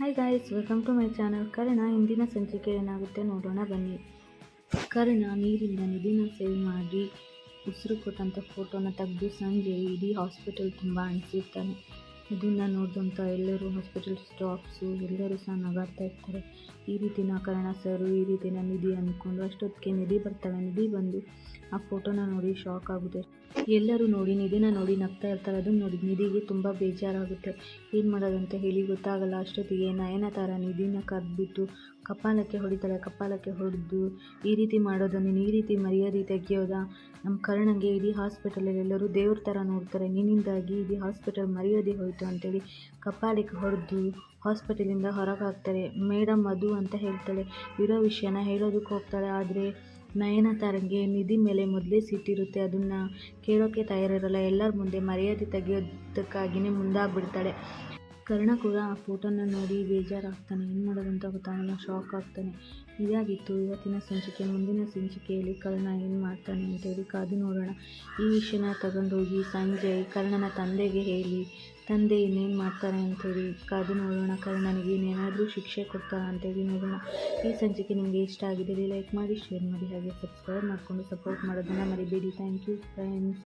Hi guys welcome to my channel Karna, ಇಂದಿನ ಸಂಚಿಕೆ ಏನಾಗುತ್ತೆ ನೋಡೋಣ, ಬನ್ನಿ. ಕರ್ಣ, ನೀರಿಂದ ನಿಧಿನ ಸೇವ್ ಮಾಡಿ ಉಸಿರು ಕೊಟ್ಟಂಥ ಫೋಟೋನ ತೆಗೆದು ಸಂಜೆ ಇಡೀ ಹಾಸ್ಪಿಟಲ್ ತುಂಬ ಅನಿಸಿರ್ತಾನೆ ಇದನ್ನು ನೋಡಿದಂಥ ಎಲ್ಲರೂ ಹಾಸ್ಪಿಟಲ್ ಸ್ಟಾಫ್ಸು ಎಲ್ಲರೂ ಸಹ ನಗಾಡ್ತಾ ಇರ್ತಾರೆ. ಈ ರೀತಿ ನಾಕರಣ ಸರು ಈ ರೀತಿನ ನಿಧಿ ಅಂದ್ಕೊಂಡು ಅಷ್ಟೊತ್ತಿಗೆ ನಿಧಿ ಬರ್ತಾಳೆ, ನಿಧಿ ಬಂದು ಆ ಫೋಟೋನ ನೋಡಿ ಶಾಕ್ ಆಗುತ್ತೆ. ಎಲ್ಲರೂ ನೋಡಿ, ನಿಧಿನ ನೋಡಿ ನಗ್ತಾ ಇರ್ತಾರೆ. ಅದನ್ನು ನೋಡಿ ನಿಧಿಗೆ ತುಂಬ ಬೇಜಾರಾಗುತ್ತೆ. ಏನು ಮಾಡೋದಂತ ಹೇಳಿ ಗೊತ್ತಾಗಲ್ಲ. ಅಷ್ಟೊತ್ತಿಗೆ ನಯನ ಥರ ನಿಧಿನ ಕರೆದ್ಬಿಟ್ಟು ಕಪಾಲಕ್ಕೆ ಹೊಡಿತಾಳೆ. ಕಪಾಲಕ್ಕೆ ಹೊಡೆದು ಈ ರೀತಿ ಮಾಡೋದನ್ನು, ಈ ರೀತಿ ಮರ್ಯಾದೆ ತೆಗಿಯೋದ. ನಮ್ಮ ಕರ್ಣಂಗೆ ಇಡೀ ಹಾಸ್ಪಿಟಲಲ್ಲಿ ಎಲ್ಲರೂ ದೇವ್ರ ಥರ ನೋಡ್ತಾರೆ. ನಿನ್ನಿಂದಾಗಿ ಇಡೀ ಹಾಸ್ಪಿಟಲ್ ಮರ್ಯಾದೆ ಹೋಯಿತು. ಅಂತೇಳಿ ಕಪಾಲಿಗೆ ಹೊಡೆದು ಹಾಸ್ಪಿಟಲಿಂದ ಹೊರಗೆ ಹಾಕ್ತಾರೆ ಮೇಡಮ್ ಅದು ಅಂತ ಹೇಳ್ತಾಳೆ. ಇರೋ ವಿಷಯನ ಹೇಳೋದಕ್ಕೆ ಹೋಗ್ತಾಳೆ. ಆದರೆ ನಯನತಾರಂಗೆ ನಿಧಿ ಮೇಲೆ ಮೊದಲೇ ಸಿಟ್ಟಿರುತ್ತೆ. ಅದನ್ನು ಕೇಳೋಕ್ಕೆ ತಯಾರಿರಲ್ಲ. ಎಲ್ಲರ ಮುಂದೆ ಮರ್ಯಾದೆ ತೆಗೆಯೋದಕ್ಕಾಗಿಯೇ ಮುಂದಾಗ್ಬಿಡ್ತಾಳೆ. ಕರ್ಣ ಕೂಡ ಆ ಫೋಟೋನ ನೋಡಿ ಬೇಜಾರಾಗ್ತಾನೆ. ಏನು ಮಾಡೋದಂತ ಗೊತ್ತಾಗಲ್ಲ. ಶಾಕ್ ಆಗ್ತಾನೆ. ಇದಾಗಿತ್ತು. ಇವತ್ತಿನ ಸಂಚಿಕೆ, ಮುಂದಿನ ಸಂಚಿಕೆಯಲ್ಲಿ ಕರ್ಣ ಏನು ಮಾಡ್ತಾನೆ ಅಂತೇಳಿ ಕಾದು ನೋಡೋಣ. ಈ ವಿಷಯನ ತಗೊಂಡೋಗಿ ಸಂಜೆ ಕರ್ಣನ ತಂದೆಗೆ ಹೇಳಿ ತಂದೆ ಇನ್ನೇನು ಮಾಡ್ತಾರೆ ಅಂತೇಳಿ ಕಾದು ನೋಡೋಣ ಕರ್ಣನಿಗೆ ಇನ್ನೇನಾದರೂ ಶಿಕ್ಷೆ ಕೊಡ್ತಾರ ಅಂತೇಳಿ ನೋಡೋಣ. ಈ ಸಂಚಿಕೆ ನಿಮಗೆ ಇಷ್ಟ ಆಗಿದ್ದರೆ ಲೈಕ್ ಮಾಡಿ, ಶೇರ್ ಮಾಡಿ, ಹಾಗೆ ಸಬ್ಸ್ಕ್ರೈಬ್ ಮಾಡಿಕೊಂಡು ಸಪೋರ್ಟ್ ಮಾಡೋದನ್ನು ಮರಿಬೇಡಿ. Thank you friends